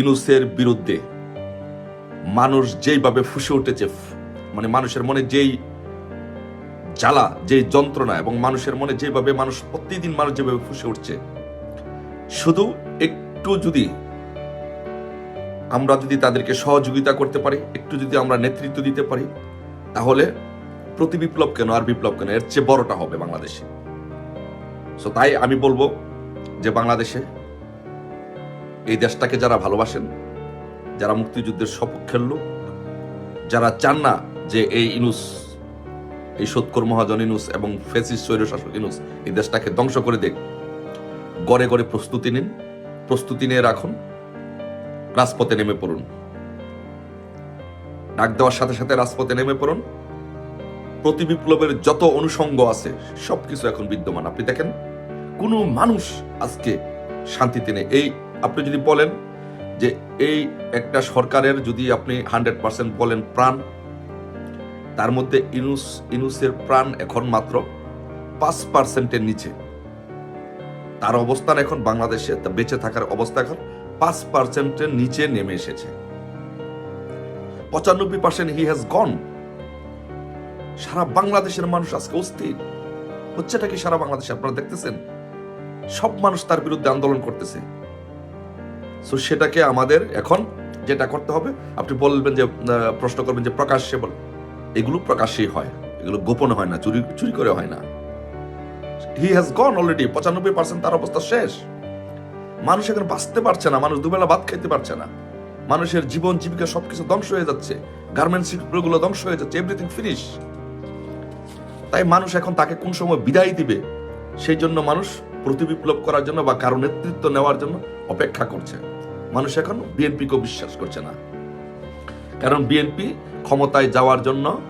ইনুসের বিরুদ্ধে মানুষ যেইভাবে ফুসে উঠেছে মানে মানুষের মনে যেই জ্বালা, যেই যন্ত্রণা এবং মানুষের মনে যেভাবে মানুষ প্রতিদিন মানুষ যেভাবে ফুসে উঠছে, শুধু একটু যদি আমরা যদি তাদেরকে সহযোগিতা করতে পারি, একটু যদি আমরা নেতৃত্ব দিতে পারি, তাহলে প্রতি বিপ্লব কেন আর বিপ্লব কেন? এর চেয়ে বড়টা হবে বাংলাদেশে। তাই আমি বলব যে বাংলাদেশে এই দেশটাকে যারা ভালোবাসেন, যারা মুক্তিযুদ্ধের সপক্ষের লোক, যারা চান না যে এই ইনুস, এই সৎকর মহাজন ইনুস এবং ফেসিস স্বৈরশাসক ইনুস এই দেশটাকে ধ্বংস করে দেখ গড়ে গড়ে প্রস্তুতি নিন, প্রস্তুতি নিয়ে রাখুন, রাজপথে নেমে পড়ুন। ডাক দেওয়ার সাথে সাথে রাজপথে নেমে পড়ুন। প্রতি বিপ্লবের যত অনুষঙ্গ আছে, সবকিছু এখন বিদ্যমান। আপনি দেখেন, কোনো মানুষ আজকে শান্তিতে নেই। এই আপনি যদি বলেন যে এই একটা সরকারের যদি আপনি হান্ড্রেড পার্সেন্ট বলেন প্রাণ, তার মধ্যে ইনুস, ইনুসের প্রাণ এখন মাত্র পাঁচ পার্সেন্টের নিচে। তার অবস্থান এখন বাংলাদেশে বেঁচে থাকার অবস্থা এখন পাঁচ পার্সেন্টের নিচে নেমে এসেছে। পঁচানব্বই পার্সেন্ট হি হ্যাজ গন সারা বাংলাদেশের মানুষ আজকে অস্থির। হচ্ছেটা কি সারা বাংলাদেশে আপনারা দেখতেছেন? সব মানুষ তার বিরুদ্ধে আন্দোলন করতেছে। সো সেটাকে আমাদের এখন যেটা করতে হবে, আপনি বলবেন যে প্রশ্ন করবেন যে, প্রকাশ্যে বল। এগুলো প্রকাশ্যেই হয়, এগুলো গোপন হয় না, চুরি চুরি করে হয় না। হি হ্যাজ গন অলরেডি পঁচানব্বই পার্সেন্ট তার অবস্থা শেষ। মানুষ এখন বাঁচতে পারছে না, মানুষ দুবেলা ভাত খেতে পারছে না। মানুষের জীবন, জীবিকা সবকিছু ধ্বংস হয়ে যাচ্ছে গার্মেন্টস শিল্পগুলো ধ্বংস হয়ে যাচ্ছে এভরিথিং ফিনিশ তাই মানুষ এখন তাকে কোন সময় বিদায় দিবে, সেই জন্য মানুষ প্রতিবিপ্লব করার জন্য বা কারও নেতৃত্ব নেওয়ার জন্য অপেক্ষা করছে। মানুষ এখন বিএনপিকেও বিশ্বাস করছে না। কারণ বিএনপি ক্ষমতায় যাওয়ার জন্য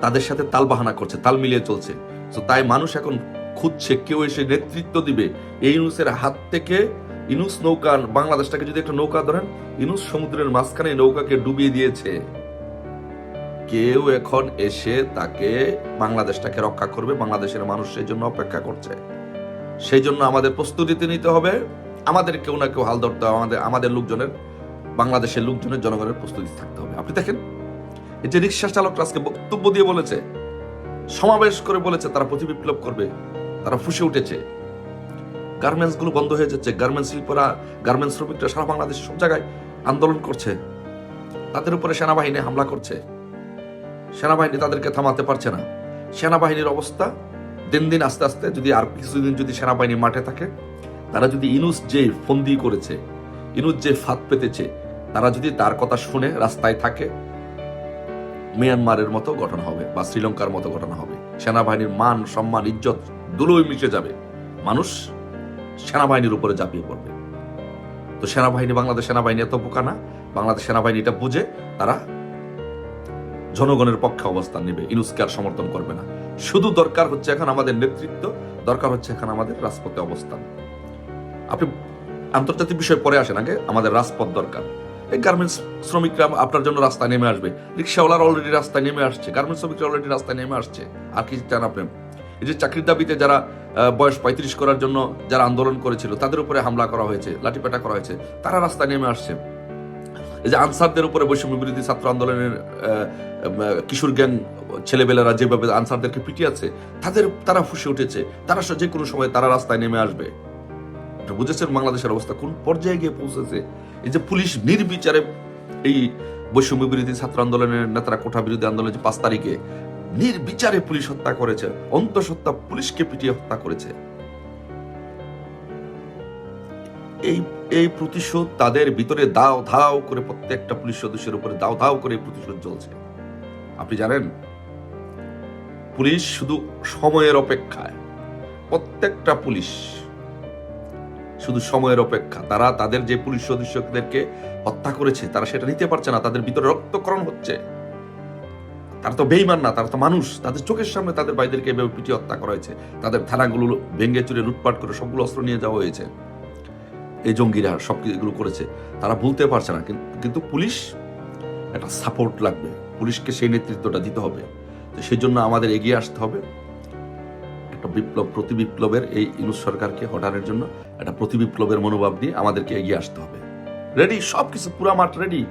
তাদের সাথে তালবাহানা করছে, তাল মিলিয়ে চলছে। তো তাই মানুষ এখন খুঁজছে কেউ এসে নেতৃত্ব দিবে। এই ইউনুসের হাত থেকে ইনুস নৌকা, বাংলাদেশটাকে যদি একটা নৌকা ধরেন ইনুস সমুদ্রের মাঝখানে নৌকাকে ডুবিয়ে দিয়েছে। কেউ এখন এসে তাকে বাংলাদেশটাকে রক্ষা করবে, বাংলাদেশের মানুষ সেই জন্য অপেক্ষা করছে। সেই জন্য আমাদের প্রস্তুতি নিতে হবে। আমাদের কেউ না কেউ হাল ধরতে হবে। আমাদের আমাদের লোকজনের, বাংলাদেশের লোকজনের, জনগণের প্রস্তুতি থাকতে হবে। আপনি দেখেন, এই যে রিক্সা চালকরা আজকে বক্তব্য দিয়ে বলেছে, সমাবেশ করে বলেছে, তারা প্রতি বিপ্লব করবে, তারা ফুসে উঠেছে। গার্মেন্টসগুলো বন্ধ হয়ে যাচ্ছে। গার্মেন্টস শিল্পরা, গার্মেন্টস শ্রমিকরা সারা বাংলাদেশের সব জায়গায় আন্দোলন করছে। তাদের উপরে সেনাবাহিনী হামলা করছে। সেনাবাহিনী তাদেরকে থামাতে পারছে না। সেনাবাহিনীর অবস্থা দিন দিন আস্তে আস্তে যদি আর কিছুদিন যদি সেনাবাহিনী মাঠে থাকে, তারা যদি ইনুস যে ফন্দি করেছে, ইনুস যে ফাঁদ পেতেছে, তারা যদি তার কথা শুনে রাস্তায় থাকে, মিয়ানমারের মতো ঘটনা হবে বা শ্রীলঙ্কার মতো ঘটনা হবে। সেনাবাহিনীর মান, সম্মান, ইজ্জত দুলোই মিশে যাবে। মানুষ সেনাবাহিনীর উপরে ঝাঁপিয়ে পড়বে। তো সেনাবাহিনী বাংলাদেশ সেনাবাহিনী এত বোকা না, বাংলাদেশ সেনাবাহিনী এটা বুঝে তারা জনগণের পক্ষে অবস্থান নেবে। ইনুসকে আর সমর্থন করবে না। শুধু দরকার হচ্ছে এখন আমাদের নেতৃত্ব, দরকার হচ্ছে এখন আমাদের রাজপথে অবস্থান। আপনি আন্তর্জাতিক বিষয় পরে আসেন আগে, আমাদের রাজপথ দরকার। এই গার্মেন্টস শ্রমিকরা আপনার জন্য রাস্তায় নেমে আসবে। রিক্সাওয়ালার অলরেডি রাস্তায় নেমে আসছে। গার্মেন্টস শ্রমিকরা অলরেডি রাস্তায় নেমে আসছে। আর কি চান আপনি? এই যে চাকরির দাবিতে যারা বয়স পঁয়ত্রিশ করার জন্য যারা আন্দোলন করেছিল, তাদের উপরে হামলা করা হয়েছে, লাঠিপেটা করা হয়েছে, তারা রাস্তায় নেমে আসছে। যে আনসারদের উপরে বৈষম্য বিরোধী ছাত্র আন্দোলনের কিশোর গ্যাং ছেলেবেলারা যেভাবে আনসারদেরকে পিটিয়েছে, তাদের, তারা ফুসে উঠেছে। তারা যে কোনো সময় তারা রাস্তায় নেমে আসবে। বুঝেছেন বাংলাদেশের অবস্থা কোন পর্যায়ে গিয়ে পৌঁছেছে? এই যে পুলিশ নির্বিচারে এই বৈষম্য বিরোধী ছাত্র আন্দোলনের নেতারা কোঠা বিরোধী আন্দোলনের পাঁচ তারিখে নির্বিচারে পুলিশ হত্যা করেছে, অন্তঃসত্ত্বা পুলিশকে পিটিয়ে হত্যা করেছে। এই এই প্রতিশোধ তাদের ভিতরে দাও, ধাও করে প্রত্যেকটা পুলিশ সদস্যের উপরে দাও, ধাও করে প্রতিশোধ চলছে। আপনি জানেন, পুলিশ শুধু সময়ের অপেক্ষায়, প্রত্যেকটা পুলিশ শুধু সময়ের অপেক্ষা। তারা তাদের যে পুলিশ সদস্যদেরকে হত্যা করেছে, তারা সেটা নিতে পারছে না, তাদের ভিতরে রক্তকরণ হচ্ছে। তারা তো বেইমান না, তারা তো মানুষ। তাদের চোখের সামনে তাদের ভাইদেরকে এভাবে পিটিয়ে হত্যা করা হয়েছে। তাদের থানাগুলো ভেঙে চুরে লুটপাট করে সবগুলো অস্ত্র নিয়ে যাওয়া হয়েছে। এই জঙ্গিরা সব এগুলো করেছে, তারা ভুলতে পারছে না কিন্তু পুলিশ একটা সাপোর্ট লাগবে। পুলিশকে সেই নেতৃত্বটা দিতে হবে। তো সেই জন্য আমাদের এগিয়ে আসতে হবে। একটা বিপ্লব, প্রতি বিপ্লবের এই ইনুস সরকারকে হটানোর জন্য একটা প্রতি বিপ্লবের মনোভাব নিয়ে আমাদেরকে এগিয়ে আসতে হবে। রেডি সব কিছু পুরা মাঠ রেডি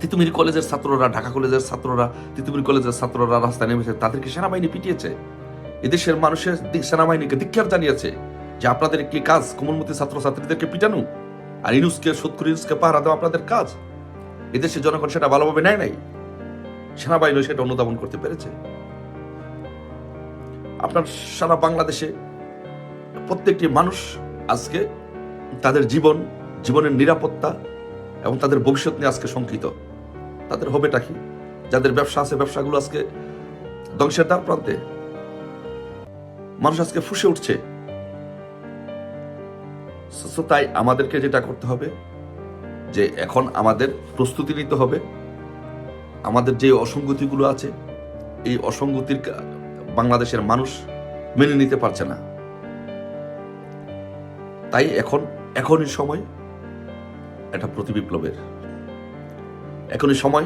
তিতুমির কলেজের ছাত্ররা, ঢাকা কলেজের ছাত্ররা, তিতুমির কলেজের ছাত্ররা রাস্তায় নেমেছে, তাদেরকে সেনাবাহিনী পিটিয়েছে। এদেশের মানুষের সেনাবাহিনীকে ধিক্ষার জানিয়েছে। যে আপনাদের একটি কাজ, কোমলমতি ছাত্রছাত্রীদেরকে পিটানো আর ইনুসকে সত্তর ইনুসকে পাহারা দেওয়া আপনাদের কাজ। এদেশের জনগণ সেটা ভালোভাবে নেয় নাই। সেনাবাহিনী সেটা অনুধাবন করতে পেরেছে। আপনার সারা বাংলাদেশে প্রত্যেকটি মানুষ আজকে তাদের জীবন, জীবনের নিরাপত্তা এবং তাদের ভবিষ্যৎ নিয়ে আজকে শঙ্কিত। তাদের হবেটা কি? যাদের ব্যবসা আছে, ব্যবসাগুলো আজকে ধ্বংসের দ্বার প্রান্তে। মানুষ আজকে ফুসে উঠছে। So তাই আমাদেরকে যেটা করতে হবে, যে এখন আমাদের প্রস্তুতি নিতে হবে। আমাদের যে অসঙ্গতিগুলো আছে, এই অসঙ্গতির বাংলাদেশের মানুষ মেনে নিতে পারছে না। তাই এখন, এখনই সময় এটা প্রতিবিপ্লবের এখনই সময়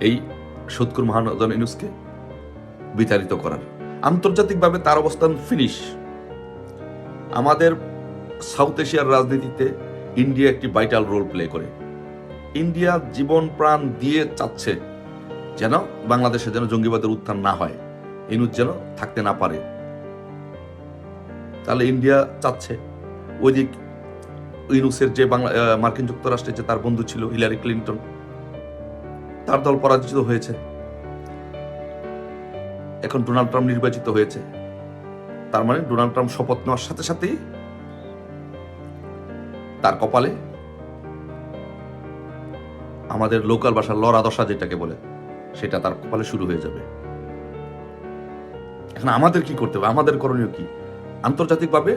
এই সৎকুর মহানজন ইনুসকে বিতাড়িত করার। আন্তর্জাতিকভাবে তার অবস্থান ফিনিশ। আমাদের সাউথ এশিয়ার রাজনীতিতে ইন্ডিয়া একটি ভাইটাল রোল প্লে করে। ইন্ডিয়া জীবন প্রাণ দিয়ে চাচ্ছে যেন বাংলাদেশে যেন জঙ্গিবাদের উত্থান না হয় ইনুস যেন থাকতে না পারে। তাহলে ইন্ডিয়া চাচ্ছে। ওইদিক ইনুসের যে বাংলা মার্কিন যুক্তরাষ্ট্রের যে তার বন্ধু ছিল হিলারি ক্লিন্টন, তার দল পরাজিত হয়েছে। এখন ডোনাল্ড ট্রাম্প নির্বাচিত হয়েছে। তার মানে ডোনাল্ড ট্রাম্প শপথ নেওয়ার সাথে সাথেই তার কপালে আমাদের লোকাল ভাষার লড়া দশা যেটাকে বলে, সেটা তার কপালে শুরু হয়ে যাবে। এখন আমাদের কি করতে হবে? আমাদের করণীয় কি? আন্তর্জাতিকভাবে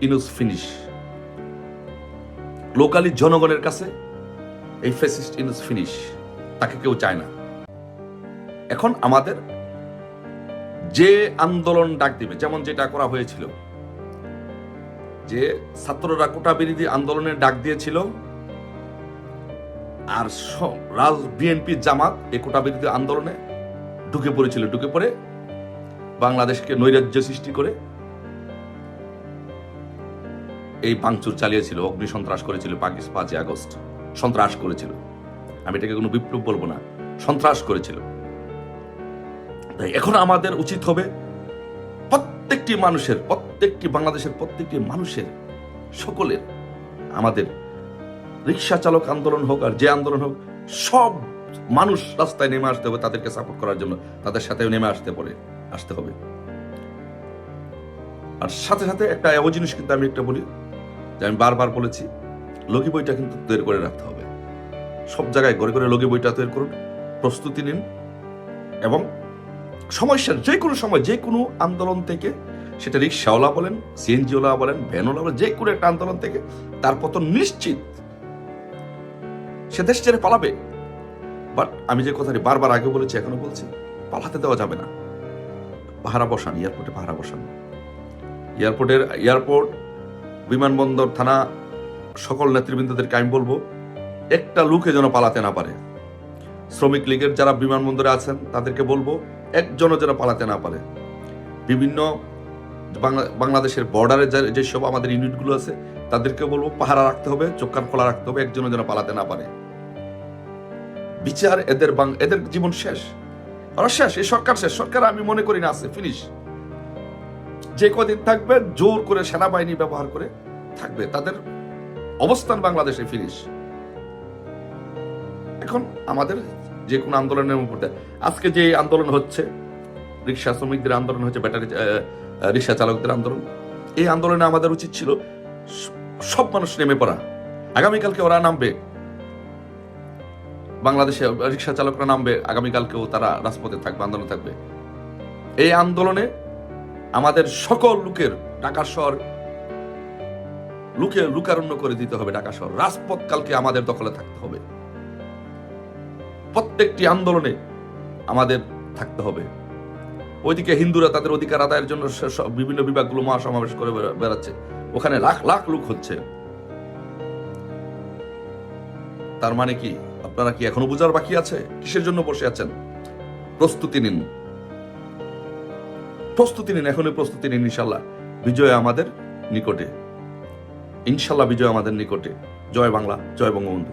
ইনুস ফিনিশ। লোকালি জনগণের কাছে এই ফেসিস্ট ইনুস ফিনিশ, তাকে কেউ চায় না। এখন আমাদের যে আন্দোলন ডাক দিবে, যেমন যেটা করা হয়েছিল যে ছাত্ররা কোটা বিরোধী আন্দোলনের ডাক দিয়েছিল, আর রাজ বিএনপি জামাত এই কোটা বিরোধী আন্দোলনে ঢুকে পড়েছিল। ঢুকে পড়ে বাংলাদেশকে নৈরাজ্য সৃষ্টি করে এই ভাঙচুর চালিয়েছিল, অগ্নি সন্ত্রাস করেছিল পাকিস্তান পাঁচই আগস্ট। সন্ত্রাস করেছিল। আমি এটাকে কোনো বিপ্লব বলব না, সন্ত্রাস করেছিল। তাই এখন আমাদের উচিত হবে প্রত্যেকটি মানুষের প্রত্যেকটি বাংলাদেশের প্রত্যেকটি মানুষের, সকলের, আমাদের রিক্সা চালক আন্দোলন হোক আর যে আন্দোলন হোক, সব মানুষ রাস্তায় নেমে আসতে হবে তাদেরকে সাপোর্ট করার জন্য। তাদের সাথে নেমে আসতে পারে আসতে হবে। আর সাথে সাথে একটা এমন জিনিস কিন্তু আমি একটা বলি, যে আমি বারবার বলেছি, লগি বইটা কিন্তু তৈরি করে রাখতে হবে। সব জায়গায় ঘরে ঘরে লগি বইটা তৈরি করুন, প্রস্তুতি নিন এবং সমস্যার যে কোনো সময়, যে কোনো আন্দোলন থেকে সেটা রিক্সাওয়ালা বলেন সিএনজিওয়ালা বলেন ভ্যানওয়ালা বলেন, যে কোনো একটা আন্দোলন থেকে তার পতন নিশ্চিত সে দেশ ছেড়ে পালাবে। বাট আমি যে কথাটি বারবার আগে বলেছি, এখনও বলছি, পালাতে দেওয়া যাবে না। পাহারা বসান, এয়ারপোর্টে পাহারা বসান। এয়ারপোর্টের, এয়ারপোর্ট, বিমানবন্দর, থানা, সকল নেতৃবৃন্দদেরকে আমি বলব, একটা লোকে যেন পালাতে না পারে। শ্রমিক লীগের যারা বিমানবন্দরে আছেন, তাদেরকে বলব, একজনও যেন পালাতে না পারে। বিভিন্ন বাংলাদেশের বর্ডারে যেসব আমাদের ইউনিটগুলো আছে, তাদেরকে বলব পাহারা রাখতে হবে, চোখ কান খোলা রাখতে হবে, একজনও যেন পালাতে না পারে। বিচার এদের এদের জীবন শেষ। ওরা শেষ, এই সরকার শেষ। সরকার আমি মনে করি না আছে ফিনিশ যে কদিন থাকবে, জোর করে সেনাবাহিনী ব্যবহার করে থাকবে। তাদের অবস্থান বাংলাদেশে ফিনিশ এখন আমাদের যে কোনো আন্দোলনের উপরে আজকে যে আন্দোলন হচ্ছে রিক্সা শ্রমিকদের আন্দোলন হচ্ছে ব্যাটারি রিক্সা চালকদের আন্দোলন। এই আন্দোলনে আমাদের উচিত ছিল সব মানুষ নেমে পড়া। আগামীকালকে ওরা নামবে। বাংলাদেশে রিক্সা চালকরা নামবে। আগামীকালকেও তারা রাজপথে থাকবে, আন্দোলনে থাকবে। এই আন্দোলনে আমাদের সকল লোকের ঢাকা শহর লুকে লুকারণ্য করে দিতে হবে ঢাকা শহর। রাজপথ কালকে আমাদের দখলে থাকতে হবে। প্রত্যেকটি আন্দোলনে আমাদের থাকতে হবে। ওইদিকে হিন্দুরা তাদের অধিকার আদায়ের জন্য বিভিন্ন বিভাগগুলো মহাসমাবেশ করে বেড়াচ্ছে। ওখানে লাখ লাখ লোক হচ্ছে। তার মানে কি? আপনারা কি এখনও বোঝার বাকি আছে? কিসের জন্য বসে আছেন? প্রস্তুতি নিন। প্রস্তুতি নিন, এখনই প্রস্তুতি নিন ইনশাল্লাহ বিজয় আমাদের নিকটে। ইনশাল্লাহ বিজয় আমাদের নিকটে। জয় বাংলা, জয় বঙ্গবন্ধু।